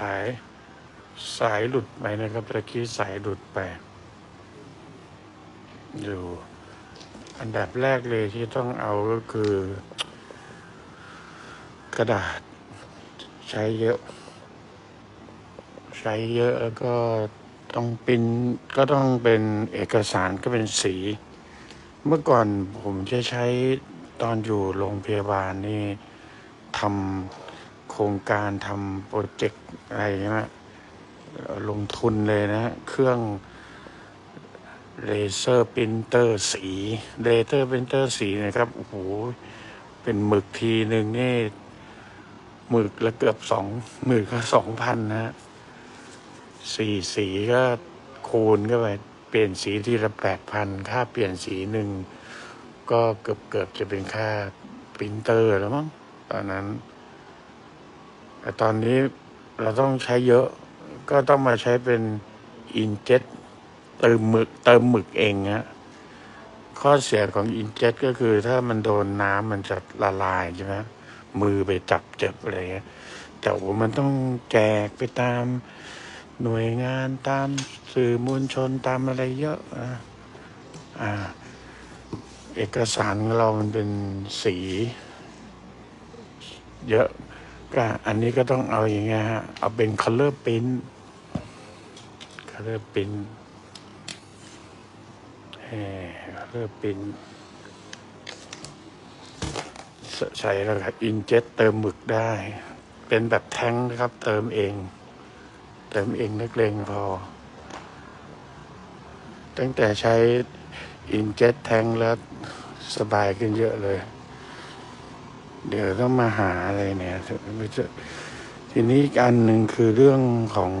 สายสายหลุดไปนะครับตะกี้สายหลุดไป อยู่ อันดับแรกเลยที่ต้องเอาก็คือ กระดาษ ใช้เยอะ ใช้เยอะแล้วก็ต้องเป็นก็ต้องเป็นเอกสารก็เป็นสี เมื่อก่อนผมจะใช้ตอนอยู่โรงพยาบาลนี่ทำ ครงการทำโปรเจกต์อะไรนะลงทุนเลยนะ เครื่องเลเซอร์ปรินเตอร์สีเลเซอร์ปรินเตอร์สีนะครับ โอ้โห เป็นหมึกทีหนึ่งนี่หมึกละเกือบสองหมึกก็สองพันนะสี่สีก็คูณก็ไปเปลี่ยนสีทีละแปดพันค่าเปลี่ยนสีหนึ่งก็เกือบเกือบจะเป็นค่าปรินเตอร์แล้วมั้งตอนนั้น แต่ตอนนี้เราต้องใช้เยอะ ก็ต้องมาใช้เป็นอินเจ็ตเติมหมึกเติมหมึกเองฮะข้อเสียของอินเจ็ตก็คือถ้ามันโดนน้ำมันจะละลายใช่ไหมมือไปจับเจ็บอะไรเงี้ยแต่ว่ามันต้องแจกไปตามหน่วยงานตามสื่อมวลชนตามอะไรเยอะนะอ่า เอกสารของเรามันเป็นสี เยอะ ก็อันนี้ก็ต้องเอาอย่างเงี้ยฮะ เอาเป็น color print color print เอ่อ color print ใส่ใส่แล้วครับ inkjet เติมหมึกได้ เป็นแบบแท้งนะครับ เติมเอง เติมเองนักเลงพอ ตั้งแต่ใช้อินเจ็ตแทงแล้วสบายขึ้นเยอะเลย เดี๋ยวต้องมาหาอะไรเนี่ยทีนี้อีกอันหนึ่งคือเรื่องของ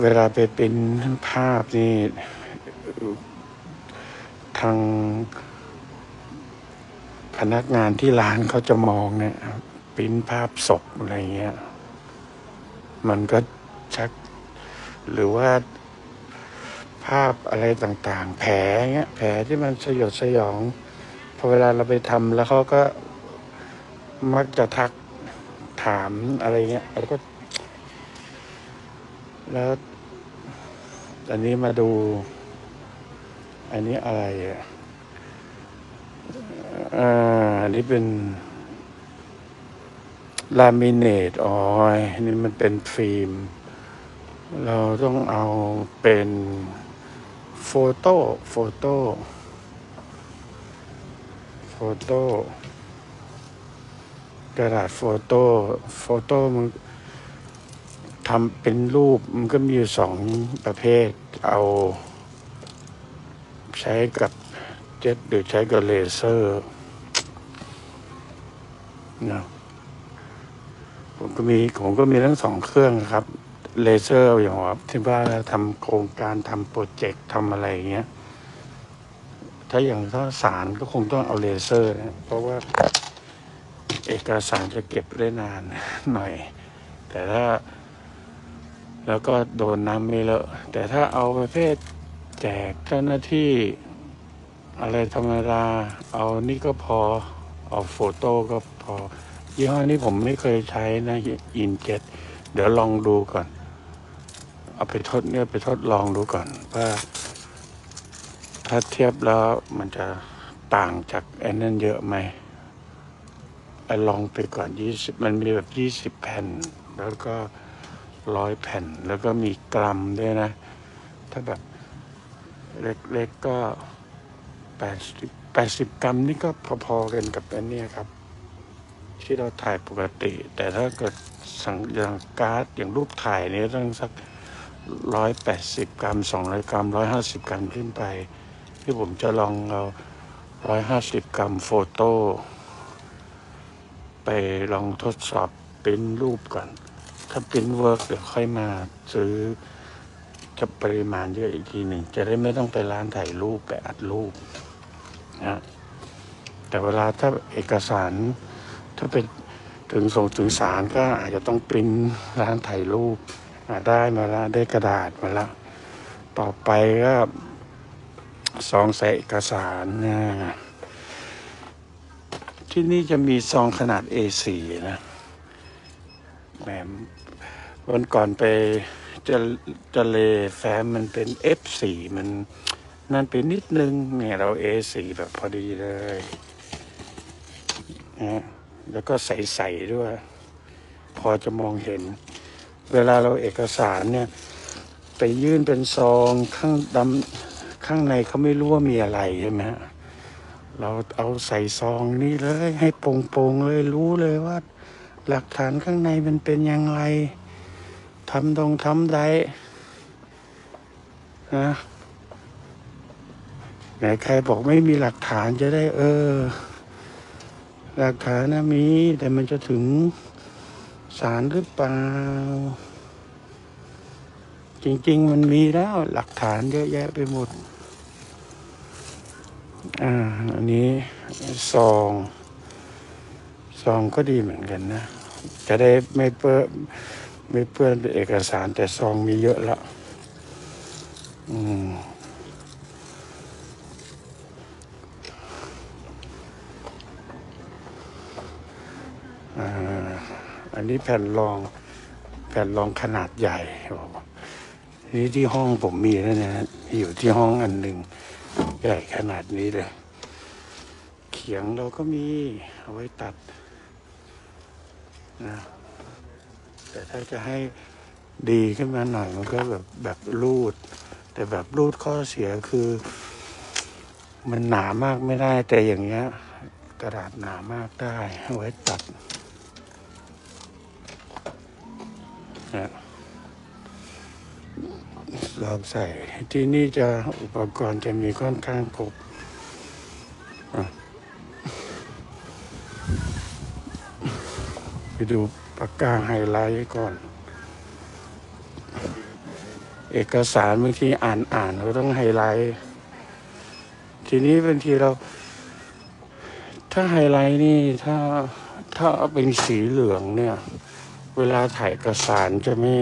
เวลาไปเป็นภาพนี่ทางพนักงานที่ร้านเขาจะมองเนี่ยปิ้นภาพศพอะไรเงี้ย มันก็ชัก หรือว่าภาพอะไรต่างๆ แผลเงี้ย แผลที่มันสยดสยอง พอเวลาเราไปทำแล้วเขาก็มักจะทักถามอะไรเงี้ยแล้วก็ แล้วอันนี้มาดู อันนี้อะไรอะอ่าอันนี้เป็นลามิเนตอ๋ออันนี่มันเป็นฟิล์ม เราต้องเอาเป็นโฟโต้โฟโต้ โฟโต้กระดาษโฟโต้โฟโต้มันทำเป็นรูปมันก็มีอยู่สองประเภทเอาใช้กับเจ็ตหรือใช้กับเลเซอร์นะผมก็มีผมก็มีทั้งสองเครื่องครับ เลเซอร์อย่างว่าที่ว่าทำโครงการทำโปรเจกต์ทำอะไรอย่างเงี้ย ถ้าอย่างถ้าสารก็คงต้องเอาเลเซอร์นะ เพราะว่าเอกสารจะเก็บได้นานหน่อย แต่ถ้า แล้วก็โดนน้ำไม่เลอะ แต่ถ้าเอาประเภทแจกเจ้าหน้าที่ อะไรธรรมดา เอานี่ก็พอ เอาโฟโต้ก็พอ ยี่ห้อนี้ผมไม่เคยใช้นะอินเจ็ตเดี๋ยวลองดูก่อน เอาไปทดเนี่ยไปทดลองดูก่อนว่า ถ้าเทียบแล้วมันจะต่างจากไอ้นั่นเยอะไหมไอ้ลองไปก่อนยี่สิบมันมีแบบยี่สิบแผ่น แล้วก็ร้อยแผ่น แล้วก็มีกรัมด้วยนะ ถ้าแบบเล็กๆก็แปดสิบแปดสิบกรัมนี่ก็พอๆกันกับอันเนี้ยครับ ที่เราถ่ายปกติ แต่ถ้าเกิดสังอย่างการ์ดอย่างรูปถ่ายนี่ต้องสักร้อยแปดสิบกรัมสองร้อยกรัมร้อยห้าสิบกรัมขึ้นไป ที่ผมจะลองเอาร้อยห้าสิบกรัมโฟโต้ ไปลองทดสอบปริ้นรูปก่อน ถ้าปริ้นเวิร์กเดี๋ยวค่อยมาซื้อจะปริมาณเยอะอีกทีหนึ่ง จะได้ไม่ต้องไปร้านถ่ายรูปไปอัดรูปนะแต่เวลาถ้าเอกสาร ถ้าเป็นถึงส่งถึงศาลก็อาจจะต้องปริ้นร้านถ่ายรูปได้มาแล้วได้กระดาษมาแล้วต่อไปก็ ซองใส่เอกสารนะที่นี่จะมีซองขนาด A4 นะแหมวันก่อนไปจะจะเลแฟ้มมันเป็น F4 มันนั่นไปนิดนึงเนี่ยเรา A4 แบบพอดีเลยนะแล้วก็ใสๆด้วย พอจะมองเห็น เวลาเราเอกสารเนี่ย ไปยื่นเป็นซองข้างดำ ข้างในเขาไม่รู้ว่ามีอะไรใช่ไหมฮะเราเอาใส่ซองนี่เลย ให้โปร่งๆเลยรู้เลยว่า หลักฐานข้างในมันเป็นยังไงทำตรงทำได้นะไหนใครบอกไม่มีหลักฐานจะได้ เออ หลักฐานนะมี แต่มันจะถึงศาลหรือเปล่า จริง ๆ มันมีแล้วหลักฐานเยอะแยะไปหมด อ่าอันนี้ซองซองก็ดีเหมือนกันนะ จะได้ไม่เปื้อนไม่เปื้อนเป็นเอกสารแต่ซองมีเยอะละอืมอันนี้แผ่นรองแผ่นรองขนาดใหญ่นี่ที่ห้องผมมีแล้วนะอยู่ที่ห้องอันหนึ่ง ใหญ่ขนาดนี้เลย เขียงเราก็มีเอาไว้ตัดนะแต่ถ้าจะให้ดีขึ้นมาหน่อยมันก็แบบแบบรูด แต่แบบรูดข้อเสียคือ มันหนามากไม่ได้ แต่อย่างเงี้ยกระดาษหนามากได้เอาไว้ตัดนะ ลองใส่ ที่นี่จะอุปกรณ์จะมีค่อนข้างครบไปดูปากกาไฮไลท์ก่อน เอกสารบางทีอ่านอ่านเราต้องไฮไลท์ ทีนี้บางทีเรา ถ้าไฮไลท์นี่ถ้าถ้าเป็นสีเหลืองเนี่ย เวลาถ่ายเอกสารจะไม่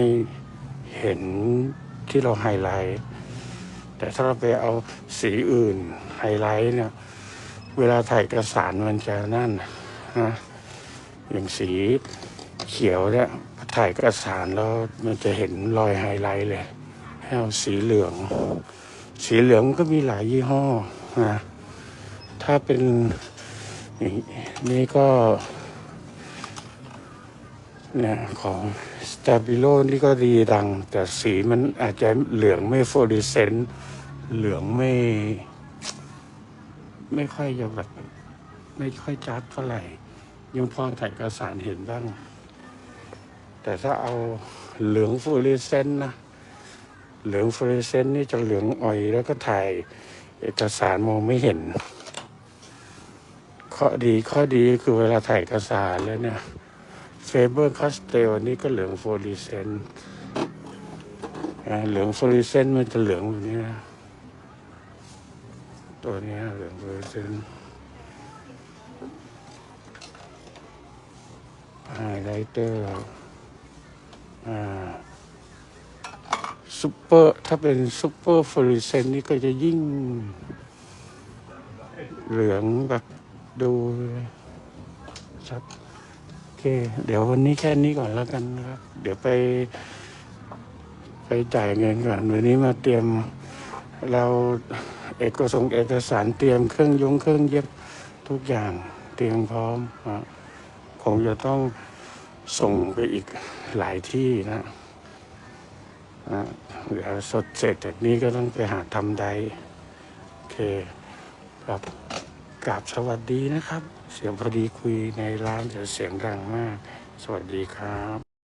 เห็น ที่เราไฮไลท์ แต่ถ้าเราไปเอาสีอื่นไฮไลท์เนี่ย เวลาถ่ายเอกสารมันจะนั่นนะอย่างสีเขียวเนี่ยถ่ายเอกสารแล้วมันจะเห็นรอยไฮไลท์เลย ให้เอาสีเหลือง สีเหลืองก็มีหลายยี่ห้อนะถ้าเป็นนี่ก็เนี่ยของ Stabilo นี่ก็ดีดัง แต่สีมันอาจจะเหลืองไม่ฟลูออเรสเซนต์เหลืองไม่ ไม่ค่อยจะแบบไม่ค่อยจัดเท่าไหร่ ยังพอถ่ายเอกสารเห็นบ้าง แต่ถ้าเอาเหลืองฟลูออเรสเซนต์นะเหลืองฟลูออเรสเซนต์นี่จะเหลืองอ่อยแล้วก็ถ่ายเอกสารมองไม่เห็น ข้อดีข้อดีคือเวลาถ่ายเอกสารแล้วเนี่ย เฟเบอร์คาสเตลนี่ก็เหลืองฟลูออเรสเซนต์อ่าเหลืองฟลูออเรสเซนต์มันจะเหลืองแบบนี้นะ ตัวเนี้ยเหลืองฟลูออเรสเซนต์ไฮไลท์เตอร์อ่าซูเปอร์ถ้าเป็นซูเปอร์ฟลูออเรสเซนต์นี่ก็จะยิ่งเหลืองแบบดูชัด เค เดี๋ยววันนี้แค่นี้ก่อนแล้วกันครับ เดี๋ยวไป ไปจ่ายเงินก่อน วันนี้มาเตรียมเราเอกสงเอกสารเตรียมเครื่องยงเครื่องเย็บทุกอย่างเตรียมพร้อมคงจะต้องส่งไปอีกหลายที่นะนะเดี๋ยวสดเสร็จจากนี้ก็ต้องไปหาทำใด โอเค ครับกราบสวัสดีนะครับ เสียงพอดีคุยในร้านจะเสียงดังมาก สวัสดีครับ